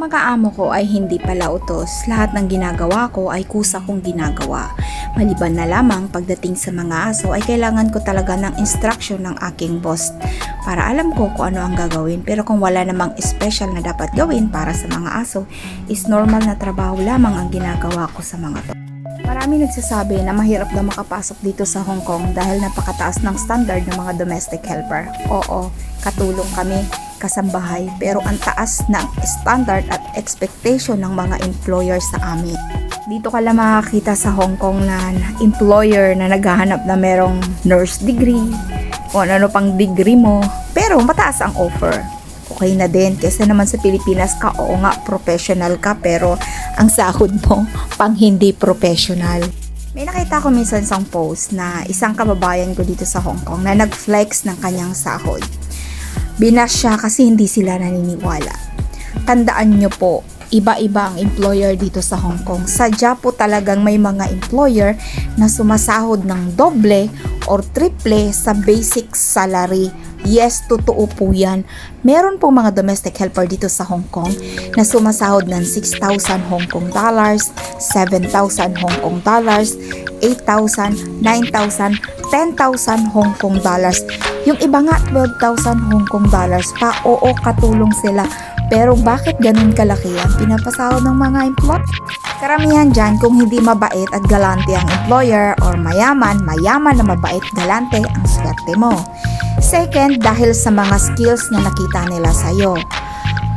Ang mga ko ay hindi pala utos. Lahat ng ginagawa ko ay kusa kong ginagawa. Maliban na lamang pagdating sa mga aso ay kailangan ko talaga ng instruction ng aking boss para alam ko kung ano ang gagawin. Pero kung wala namang special na dapat gawin para sa mga aso, is normal na trabaho lamang ang ginagawa ko sa mga to. Marami nagsasabi na mahirap daw makapasok dito sa Hong Kong dahil napakataas ng standard ng mga domestic helper. Oo, katulong kami, kasambahay, pero ang taas ng standard at expectation ng mga employer sa amin. Dito ka lang makakita sa Hong Kong na employer na naghahanap na merong nurse degree, o ano pang degree mo, pero mataas ang offer okay na din. Kasi naman sa Pilipinas ka, oo nga, professional ka, pero ang sahod mo, pang hindi professional. May nakita ko minsan isang post na isang kababayan ko dito sa Hong Kong na nag-flex ng kanyang sahod. Binas siya kasi hindi sila naniniwala. Tandaan nyo po, iba-iba ang employer dito sa Hong Kong. Sadya po talagang may mga employer na sumasahod ng doble or triple sa basic salary. Yes, totoo po yan. Meron po mga domestic helper dito sa Hong Kong na sumasahod ng 6,000 Hong Kong dollars, 7,000 Hong Kong dollars, 8,000, 9,000, 10,000 Hong Kong dollars. Yung iba nga 12,000 Hong Kong dollars pa. Oo, katulong sila. Pero bakit ganun kalaki ang pinapasahod ng mga employer? Karamihan dyan kung hindi mabait at galante ang employer or mayaman, mayaman na mabait galante ang swerte mo. Second, dahil sa mga skills na nakita nila sa'yo.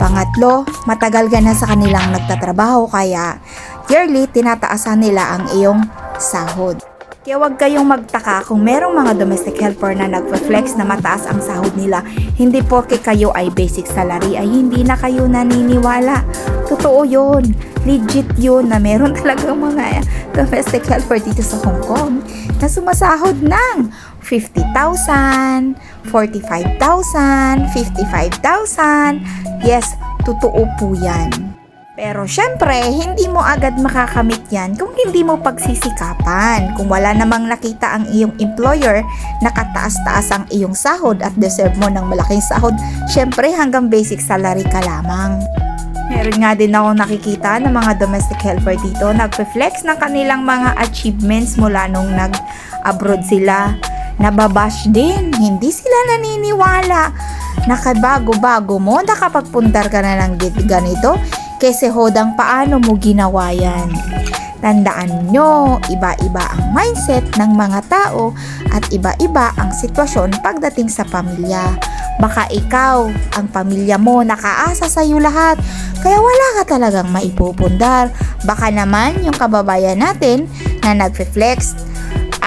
Pangatlo, matagal ka na sa kanilang nagtatrabaho kaya yearly tinataasan nila ang iyong sahod. Kaya huwag kayong magtaka kung merong mga domestic helper na nagpa-flex na mataas ang sahod nila. Hindi porke kayo ay basic salary ay hindi na kayo naniniwala. Totoo yun. Legit yun na meron talagang mga domestic helper dito sa Hong Kong na sumasahod ng 50,000, 45,000, 55,000. Yes, totoo po yan. Pero syempre, hindi mo agad makakamit yan kung hindi mo pagsisikapan. Kung wala namang nakita ang iyong employer na kataas-taas ang iyong sahod at deserve mo ng malaking sahod, syempre hanggang basic salary ka lamang. Meron nga din ako nakikita ng mga domestic helper dito, nagpe-flex ng kanilang mga achievements mula nung nag-abroad sila. Nababash din, hindi sila naniniwala. Nakabago-bago mo, nakapagpundar ka na ng ganito, kasi hodang paano mo ginawa yan. Tandaan nyo, iba-iba ang mindset ng mga tao at iba-iba ang sitwasyon pagdating sa pamilya. Baka ikaw, ang pamilya mo, nakaasa sa iyo lahat, kaya wala ka talagang maipupundar. Baka naman yung kababayan natin na nagfe-flex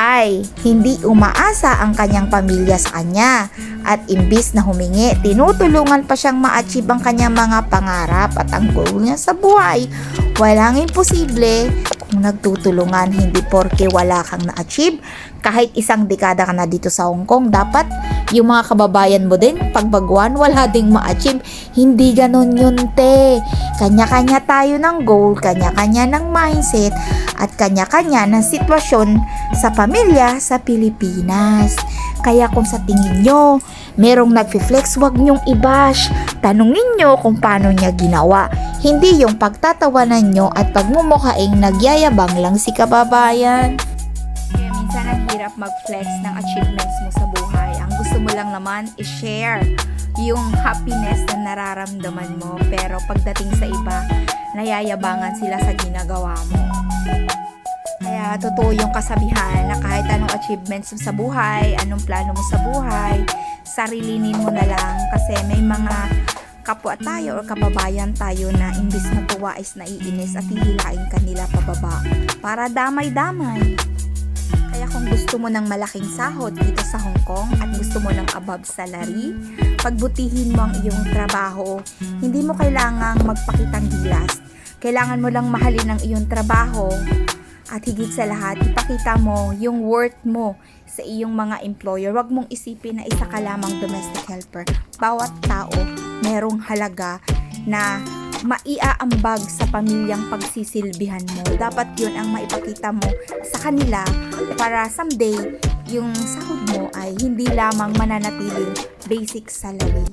ay hindi umaasa ang kanyang pamilya sa kanya at imbis na humingi, tinutulungan pa siyang ma-achieve ang kanyang mga pangarap at ang goal niya sa buhay. Walang imposible kung nagtutulungan, hindi porke wala kang na-achieve. Kahit isang dekada ka na dito sa Hong Kong, dapat yung mga kababayan mo din, pagbaguan, wala ding ma-achieve. Hindi ganon yun, te. Kanya-kanya tayo ng goal, kanya-kanya ng mindset, at kanya-kanya ng sitwasyon sa pamilya sa Pilipinas. Kaya kung sa tingin nyo, merong nagfi-flex, wag nyong i-bash. Tanungin nyo kung paano niya ginawa. Hindi yung pagtatawanan nyo at pagmumukhaing nagyayabang lang si kababayan. Kaya minsan ang hirap mag-flex ng achievements mo sa buhay. Mo lang naman i-share yung happiness na nararamdaman mo. Pero pagdating sa iba, nayayabangan sila sa ginagawa mo. Kaya totoo yung kasabihan na kahit anong achievements mo sa buhay, anong plano mo sa buhay, sarilinin mo na lang kasi may mga kapwa tayo or kababayan tayo na imbis na tuwa is naiinis at hihilain kanila pababa para damay-damay. Kung gusto mo ng malaking sahod dito sa Hong Kong at gusto mo ng above salary, pagbutihin mo ang iyong trabaho. Hindi mo kailangang magpakitang gilas. Kailangan mo lang mahalin ang iyong trabaho at higit sa lahat, ipakita mo yung worth mo sa iyong mga employer. Huwag mong isipin na isa ka lamang domestic helper. Bawat tao merong halaga na maiaambag sa pamilyang pagsisilbihan mo. Dapat yun ang maipakita mo sa kanila para someday yung sahod mo ay hindi lamang mananatiling basic salary.